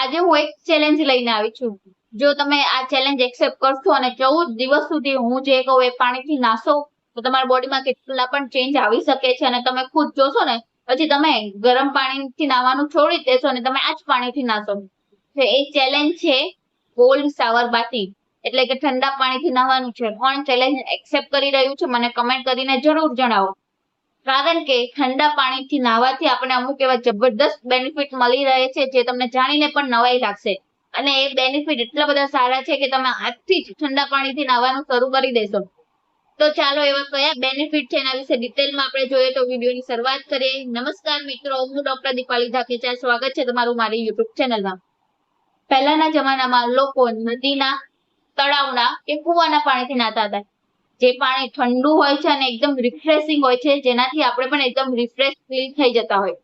આજે હું એક ચેલેન્જ લઈને આવી છું. જો તમે આ ચેલેન્જ એક્સેપ્ટ કરશો અને ચૌદ દિવસ સુધી હું જે કહું એ પાણીથી નાશો તો તમારા બોડીમાં કેટલા પણ ચેન્જ આવી શકે છે અને તમે ખુદ જોશો ને, પછી તમે ગરમ પાણીથી નાવાનું છોડી દેશો અને તમે આ જ પાણીથી નાશો. એ ચેલેન્જ છે કોલ્ડ શાવર બાતી એટલે કે ઠંડા પાણીથી નાહવાનું છે. કોણ ચેલેન્જ એક્સેપ્ટ કરી રહ્યું છે. મને કમેન્ટ કરીને જરૂર જણાવો. કારણ કે ઠંડા પાણીથી નાહવાથી આપણે અમુક એવા જબરદસ્ત બેનિફિટ મળી રહે છે જે તમને જાણીને પણ નવાઈ લાગશે. અને એ બેનિફિટ એટલા બધા સારા છે કે તમે આજથી જ ઠંડા પાણીથી નાહવાનું શરૂ કરી દેશો. તો ચાલો એવા કયા બેનિફિટ છે એના વિશે ડિટેલમાં આપણે જોઈએ તો વિડીયોની શરૂઆત કરીએ. નમસ્કાર મિત્રો, હું ડોક્ટર દીપાલી ધાકેચા સ્વાગત છે તમારું મારી યુટ્યુબ ચેનલમાં. પહેલાના જમાનામાં લોકો નદીના, તળાવના કે કુવાના પાણીથી નાતા હતા. જે પાણી ઠંડુ હોય છે અને એકદમ રિફ્રેશિંગ હોય છે, જેનાથી આપણે પણ એકદમ રિફ્રેશ ફીલ થઈ જતા હોય.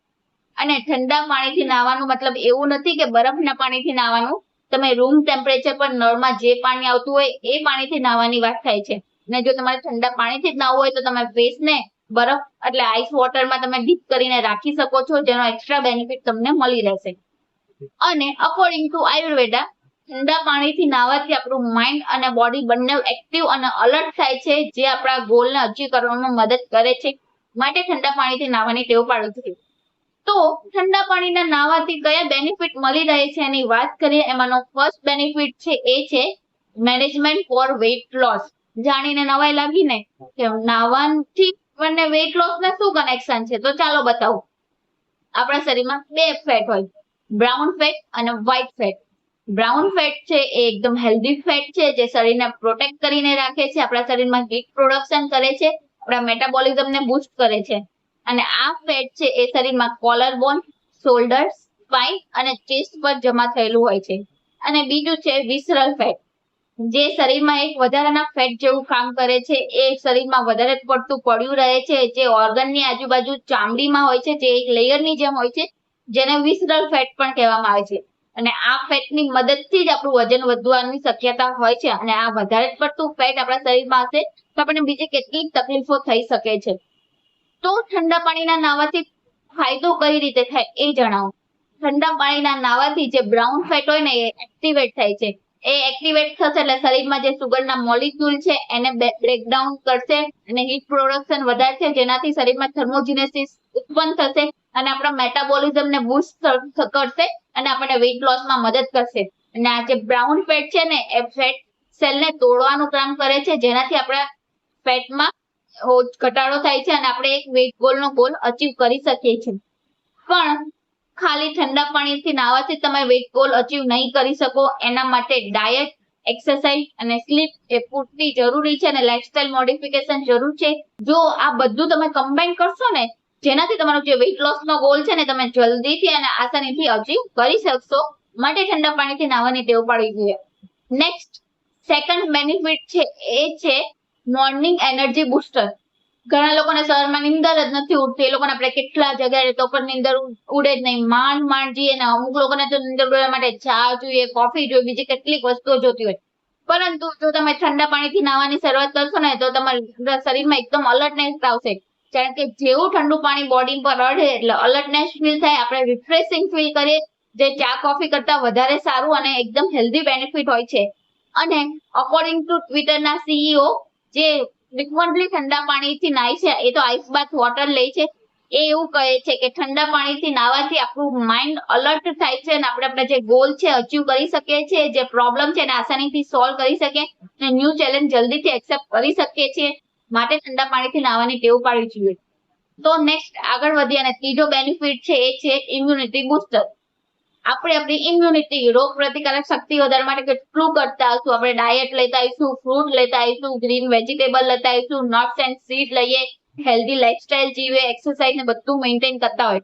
અને ઠંડા પાણીથી નાહવાનું મતલબ એવું નથી કે બરફના પાણીથી નાહવાનું. તમે રૂમ ટેમ્પરેચર પર નળમાં જે પાણી આવતું હોય એ પાણીથી નાહવાની વાત થાય છે. અને જો તમારે ઠંડા પાણીથી જ નાહવું હોય તો તમે ફેસને બરફ એટલે આઈસ વોટરમાં તમે ડીપ કરીને રાખી શકો છો, જેનો એક્સ્ટ્રા બેનિફિટ તમને મળી રહેશે. અને અકોર્ડિંગ ટુ આયુર્વેદા ઠંડા પાણીથી નાહવાથી આપણું માઇન્ડ અને બોડી બંને એક્ટિવ અને અલર્ટ થાય છે, જે આપણા ગોલને અચીવ કરવામાં મદદ કરે છે. માટે ઠંડા પાણીથી નાહવાની ટેવ પાડવી જોઈએ. તો ઠંડા પાણીના નાવાથી કયા બેનિફિટ મળી રહે છે એની વાત કરીએ, એમાંનો ફર્સ્ટ બેનિફિટ છે એ છે મેનેજમેન્ટ ફોર વેઇટ લોસ જાણીને નવાઈ લાગી ને? કે નાવાથી મને વેઇટ લોસ ને શું કનેક્શન છે? તો ચાલો બતાવું. આપણા શરીરમાં બે ફેટ હોય બ્રાઉન ફેટ અને વ્હાઇટ ફેટ બ્રાઉન ફેટ છે એ એકદમ હેલ્ધી ફેટ છે, જે શરીરને પ્રોટેક્ટ કરીને રાખે છે, આપણા શરીરમાં હીટ પ્રોડક્શન કરે છે, આપણા મેટાબોલિઝમને બૂસ્ટ કરે છે. અને આ ફેટ છે એ શરીરમાં કોલર બોન શોલ્ડર સ્પાઇન અને ચેસ્ટ પર જમા થયેલું હોય છે. અને બીજું છે વિસરલ ફેટ જે શરીરમાં એક વધારાના ફેટ જેવું કામ કરે છે, એ શરીરમાં વધારે પડતું પડ્યું રહે છે, જે ઓર્ગનની આજુબાજુ ચામડીમાં હોય છે, જે એક લેયરની જેમ હોય છે, જેને વિસરલ ફેટ પણ કહેવામાં આવે છે. અને આ ફેટની મદદથી જ આપણું વજન વધવાની શક્યતા હોય છે અને આ વધારે પડતું ફેટ આપણા શરીરમાં હશે તો આપણને બીજી કેટલીક તકલીફો થઈ શકે છે. તો ઠંડા પાણીના નાવાથી ફાયદો કઈ રીતે થાય એ જણાવો. ઠંડા પાણીના નાવાથી જે બ્રાઉન ફેટ હોય ને એ એક્ટિવેટ થાય છે. એ એક્ટિવેટ થશે એટલે શરીરમાં જે સુગરના મોલિક્યુલ છે એને બ્રેકડાઉન કરશે અને હીટ પ્રોડક્શન વધારશે જેનાથી શરીરમાં થર્મોજિનેસિસ ઉત્પન્ન થશે અને આપણા મેટાબોલિઝમને બૂસ્ટ કરશે અને આપણને વેઇટ લોસમાં મદદ કરશે. અને આ જે બ્રાઉન ફેટ છે ને, એ ફેટ સેલને તોડવાનું કામ કરે છે. જેનાથી આપણા ફેટમાં ઘટાડો થાય છે અને આપણે એક વેઇટ ગોલનો ગોલ અચીવ કરી શકીએ છીએ. પણ ખાલી ઠંડા પાણીથી નાહવાથી તમે વેઇટ ગોલ અચીવ નહીં કરી શકો. એના માટે ડાયટ એક્સરસાઇઝ અને સ્લીપ એ પૂરતી જરૂરી છે અને લાઇફસ્ટાઇલ મોડિફિકેશન જરૂર છે. જો આ બધું તમે કમ્બાઈન કરશો ને જેનાથી તમારો જે વેઇટ લોસ નો ગોલ છે ને તમે જલ્દીથી અને આસાનીથી અચીવ કરી શકશો. માટે ઠંડા પાણીથી નાહવાની ટેવ પાડવી જોઈએ. નેક્સ્ટ સેકન્ડ બેનિફિટ છે એ છે મોર્નિંગ એનર્જી બુસ્ટર ઘણા લોકોને સવારમાં નીંદર જ નથી ઉડતી. એ લોકોને આપણે કેટલા જગ્યાએ તો પણ નીંદર ઉડે જ નહીં. માંડ માંડ જઈએ ને અમુક લોકોને તો નીંદર ઉડવા માટે ચા જોઈએ કોફી જોઈએ, બીજી કેટલીક વસ્તુઓ જોતી હોય. પરંતુ જો તમે ઠંડા પાણીથી નાહવાની શરૂઆત કરશો ને તો તમારા શરીરમાં એકદમ અલર્ટનેસ આવશે. કારણ કે જેવું ઠંડુ પાણી બોડી પર અડે એટલે અલર્ટનેસ ફીલ થાય, આપણે રિફ્રેશિંગ ફીલ કરીએ, જે ચા કોફી કરતા વધારે સારું અને એકદમ હેલ્ધી બેનિફિટ હોય છે. અને અકોર્ડિંગ ટુ ટ્વિટરના સીઈઓ જે ફ્રિકવન્ટલી ઠંડા પાણીથી નાય છે, એ તો આઈસ બાથ વોટર લે છે, એ એવું કહે છે કે ઠંડા પાણીથી નાવાથી આપણું માઇન્ડ અલર્ટ થાય છે અને આપણે આપણા જે ગોલ છે અચીવ કરી શકીએ છીએ, જે પ્રોબ્લેમ છે એને આસાનીથી સોલ્વ કરી શકીએ અને ન્યૂ ચેલેન્જ જલ્દીથી એક્સેપ્ટ કરી શકીએ છીએ. માટે ઠંડા પાણીથી નાહવાની ટેવ પાડવી જોઈએ. તો નેક્સ્ટ આગળ વધીએ અને ત્રીજો બેનિફિટ છે એ છે ઇમ્યુનિટી બુસ્ટર આપણે આપણી ઇમ્યુનિટી રોગ પ્રતિકારક શક્તિ વધારવા માટે કેટલું કરતા હશું આપણે ડાયટ લેતા આવીશું ફ્રૂટ લેતા આવીશું ગ્રીન વેજીટેબલ લેતા આવીશું નટ્સ એન્ડ સીડ લઈએ હેલ્ધી લાઇફસ્ટાઇલ જીવે એક્સરસાઇઝ ને બધું મેન્ટેન કરતા હોય.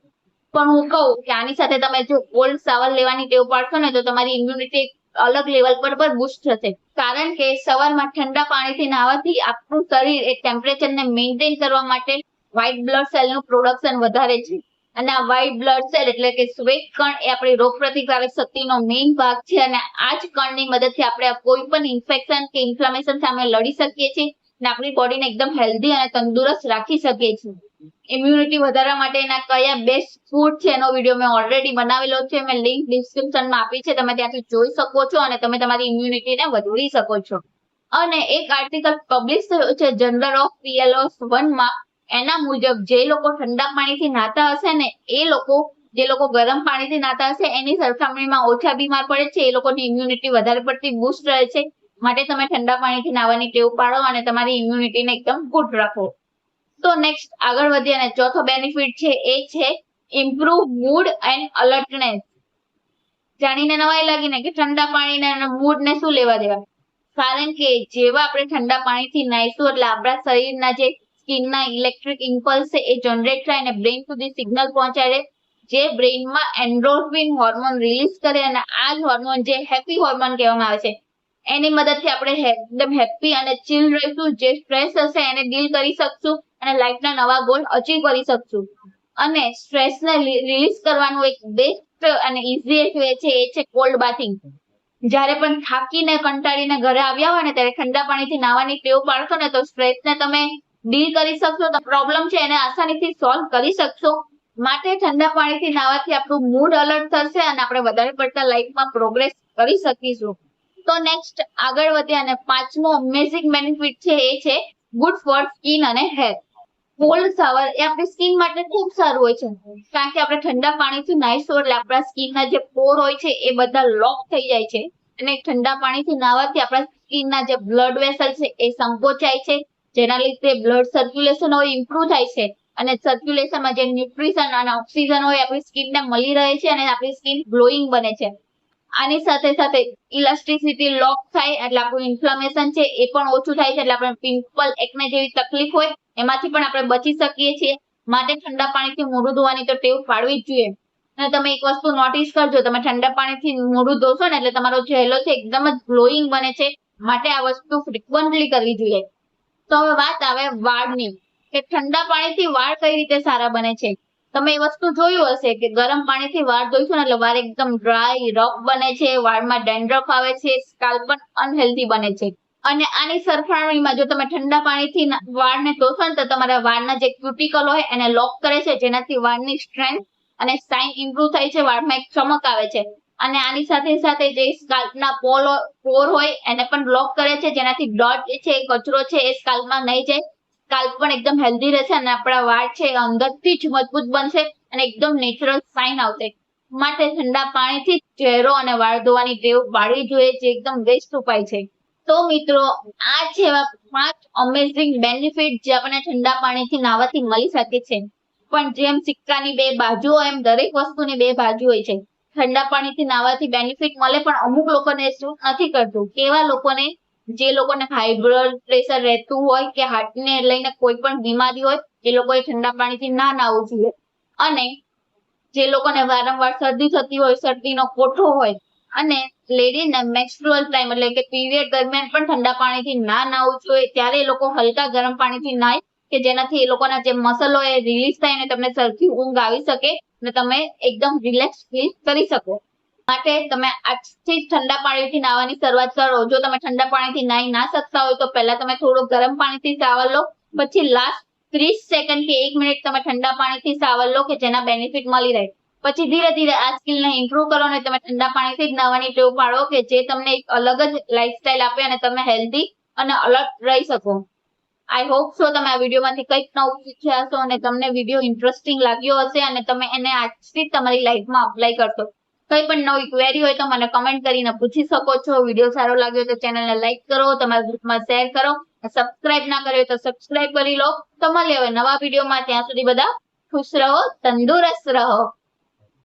પણ હું કહું કે આની સાથે તમે જો કોલ્ડ સાવર લેવાની ટેવ પાડશો ને તો તમારી ઇમ્યુનિટી અલગ લેવલ પર પણ બુસ્ટ થશે. કારણ કે સવારમાં ઠંડા પાણીથી નાહવાથી આપણું શરીર એ ટેમ્પરેચરને મેન્ટેન કરવા માટે વ્હાઇટ બ્લડ સેલનું પ્રોડક્શન વધારે છે. અને આ વ્હાઇટ બ્લડ સેલ એટલે કે શ્વેત કણ એ આપણી રોગ પ્રતિકારક શક્તિનો મેઇન ભાગ છે અને આ જ કણની મદદથી આપણે કોઈ પણ ઇન્ફેક્શન કે ઇન્ફ્લામેશન સામે લડી શકીએ છીએ અને આપણી બોડીને એકદમ હેલ્ધી અને તંદુરસ્ત રાખી શકીએ છીએ. ઇમ્યુનિટી વધારવા માટેના કયા બેસ્ટ ફૂડ છે એનો વીડિયો મેં ઓલરેડી બનાવેલો છે. મેં લિંક ડિસ્ક્રિપ્શનમાં આપી છે. તમે ત્યાંથી જોઈ શકો છો અને તમે તમારી ઇમ્યુનિટીને વધારી શકો છો. અને એક આર્ટિકલ પબ્લિશ થયો છે જનરલ ઓફ પીએલઓસ વનમાં એના મુજબ જે લોકો ઠંડા પાણીથી નાતા હશે ને એ લોકો, જે લોકો ગરમ પાણીથી નાતા હશે, એની સરખામણીમાં ઓછા બીમાર પડે છે. એ લોકોની ઇમ્યુનિટી વધારે પડતી બુસ્ટ રહે છે. માટે તમે ઠંડા પાણીથી નાવાની ટેવ પાડો અને તમારી ઇમ્યુનિટીને એકદમ ગુડ રાખો. તો નેક્સ્ટ આગળ વધીએ અને ચોથો બેનિફિટ છે એ છે ઇમ્પ્રુવ મૂડ એન્ડ અલર્ટનેસ જાણીને નવાઈ લાગીને કે ઠંડા પાણીને અને મૂડ શું લેવા દેવા કારણ કે જેવા આપણે ઠંડા પાણીથી નાહીશું એટલે આપણા શરીરના જે સ્કિનના ઇલેક્ટ્રિક ઇમ્પલ્સ છે એ જનરેટ થાય અને બ્રેઇન સુધી સિગ્નલ પહોંચાડે જે બ્રેઇનમાં એન્ડ્રોફિન હોર્મોન રિલીઝ કરે અને આ જ હોર્મોન જે હેપી હોર્મોન કહેવામાં આવે છે. એની મદદથી આપણે એકદમ હેપી અને ચિલ રહીશું. જે સ્ટ્રેસ હશે એને ડીલ કરી શકશું અને લાઈફના નવા ગોલ અચીવ કરી શકશું. અને સ્ટ્રેસને રિલીઝ કરવાનું એક બેસ્ટ અને ઇઝીએસ્ટ વે છે, એ છે કોલ્ડ બાથિંગ જ્યારે પણ થાકીને, કંટાળીને ઘરે આવ્યા હોય ને, ત્યારે ઠંડા પાણીથી નાવાની ટેવ પાડશો ને, તો સ્ટ્રેસને તમે ડીલ કરી શકશો. તો પ્રોબ્લેમ છે એને આસાનીથી સોલ્વ કરી શકશો. માટે ઠંડા પાણીથી નાવાથી આપણું મૂડ અલર્ટ થશે અને આપણે વધારે પડતા લાઈફમાં પ્રોગ્રેસ કરી શકીશું. તો નેક્સ્ટ આગળ વધીએ અને પાંચમો અમેઝિંગ બેનિફિટ છે એ છે ગુડ ફોર સ્કિન અને હેર કોલ્ડ શાવર એ આપણી સ્કિન માટે ખૂબ સારું હોય છે. કારણ કે આપણે ઠંડા પાણીથી નાહીશું એટલે આપણા સ્કિનના જે પોર હોય છે એ બધા લોક થઈ જાય છે. અને ઠંડા પાણીથી નાહવાથી આપણા સ્કિનના જે બ્લડ વેસલ છે એ સંકોચાય છે. જેના લીધે બ્લડ સર્ક્યુલેશન હોય ઇમ્પ્રુવ થાય છે. અને સર્ક્યુલેશનમાં જે ન્યુટ્રિશન અને ઓક્સિજન હોય, આપણી સ્કિનને મળી રહે છે અને આપણી સ્કિન ગ્લોઈંગ બને છે. આની સાથે સાથે ઇલાસ્ટિસિટી લોક થાય એટલે આપણું ઇન્ફ્લેમેશન છે એ પણ ઓછું થાય છે એટલે આપણે પિમ્પલ એકને જેવી તકલીફ હોય, એમાંથી પણ આપણે બચી શકીએ છીએ. માટે ઠંડા પાણીથી મોઢું ધોવાની તો ટેવ પાડવી જ જોઈએ. અને તમે એક વસ્તુ નોટિસ કરજો, તમે ઠંડા પાણીથી મોઢું ધોશો ને એટલે તમારો ચહેરો છે એકદમ જ ગ્લોઈંગ બને છે. માટે આ વસ્તુ ફ્રિકવન્ટલી કરવી જોઈએ. તો હવે વાત આવે વાળની, કે ઠંડા પાણીથી વાળ કઈ રીતે સારા બને છે? તમે એ વસ્તુ જોયું હશે કે ગરમ પાણીથી વાળ ધોઈશું ને એટલે વાળ એકદમ ડ્રાય રફ બને છે, વાળમાં ડેન્ડ્રફ આવે છે સ્કાલ પણ અનહેલ્ધી બને છે. અને આની સરખામણીમાં જો તમે ઠંડા પાણીથી વાળને ધોશો ને તો તમારા વાળના જે ક્યુટિકલ હોય એને લોક કરે છે, જેનાથી વાળની સ્ટ્રેન્થ અને સાઇન ઇમ્પ્રુવ થાય છે, વાળમાં એક ચમક આવે છે. અને આની સાથે સાથે જે સ્કાલ્પના પોલ પોર હોય એને પણ બ્લોક કરે છે, જેનાથી ડોટ છે કચરો છે એ સ્કાલ્પમાં નહીં જાય. સ્કાલ્પ પણ એકદમ હેલ્ધી રહેશે અને આપણા વાળ છે અંદરથી જ મજબૂત બનશે અને એકદમ નેચરલ સાઇન આવશે. માટે ઠંડા પાણીથી ચહેરો અને વાળ ધોવાની ટેવ પાડવી જોઈએ જે એકદમ બેસ્ટ ઉપાય છે. તો મિત્રો, આ છે એવા પાંચ અમેઝિંગ બેનિફિટ જે આપણને ઠંડા પાણીથી નાહવાથી મળી શકે છે. પણ જેમ સિક્કાની બે બાજુ એમ દરેક વસ્તુની બે બાજુ હોય છે. ઠંડા પાણીથી નાહવાથી બેનિફિટ મળે પણ અમુક લોકોને શું નથી કરતું. કેવા લોકોને જે લોકોને હાઈ બ્લડ પ્રેશર રહેતું હોય કે હાર્ટને લઈને કોઈ પણ બીમારી હોય, એ લોકોએ ઠંડા પાણીથી ના નાવું જોઈએ. અને જે લોકોને વારંવાર શરદી થતી હોય, શરદીનો કોઠો હોય, અને લેડીને મેન્સ્ટ્રુઅલ ટાઈમ એટલે કે પીરિયડ દરમિયાન પણ ઠંડા પાણીથી ના નાવું જોઈએ, ત્યારે એ લોકો હલકા ગરમ પાણીથી નાય કે જેનાથી એ લોકોના જે મસલ એ રિલીઝ થાય ને તમને સરખી ઊંઘ આવી શકે અને તમે એકદમ રિલેક્સ ફીલ કરી શકો. માટે તમે આજથી ઠંડા પાણીથી નાહવાની શરૂઆત કરો. જો તમે ઠંડા પાણીથી નાહી ના શકતા હોય તો પહેલા તમે થોડું ગરમ પાણીથી સાવર લો. પછી લાસ્ટ ત્રીસ સેકન્ડ કે એક મિનિટ તમે ઠંડા પાણીથી સાવર લો કે જેના બેનિફિટ મળી રહે. પછી ધીરે ધીરે આ સ્કિલને ઇમ્પ્રુવ કરો અને તમે ઠંડા પાણીથી જ નાહવાની ટેવ પાડો કે જે તમને એક અલગ જ લાઈફસ્ટાઈલ આપે અને તમે હેલ્ધી અને અલર્ટ રહી શકો. આઈ હોપ સો તમે આ વિડીયોમાંથી કંઈક નવું શીખ્યા હશો અને તમને વીડિયો ઇન્ટરેસ્ટિંગ લાગ્યો હશે અને તમે એને આજથી તમારી લાઈફમાં અપ્લાય કરશો. કંઈ પણ નવી ક્વેરી હોય તો મને કમેન્ટ કરીને પૂછી શકો છો. વીડિયો સારો લાગ્યો તો ચેનલને લાઈક કરો, તમારા ગ્રુપમાં શેર કરો સબસ્ક્રાઇબ ના કર્યો તો સબસ્ક્રાઇબ કરી લો. તો મળીએ હવે નવા વિડીયોમાં. ત્યાં સુધી બધા ખુશ રહો, તંદુરસ્ત રહો.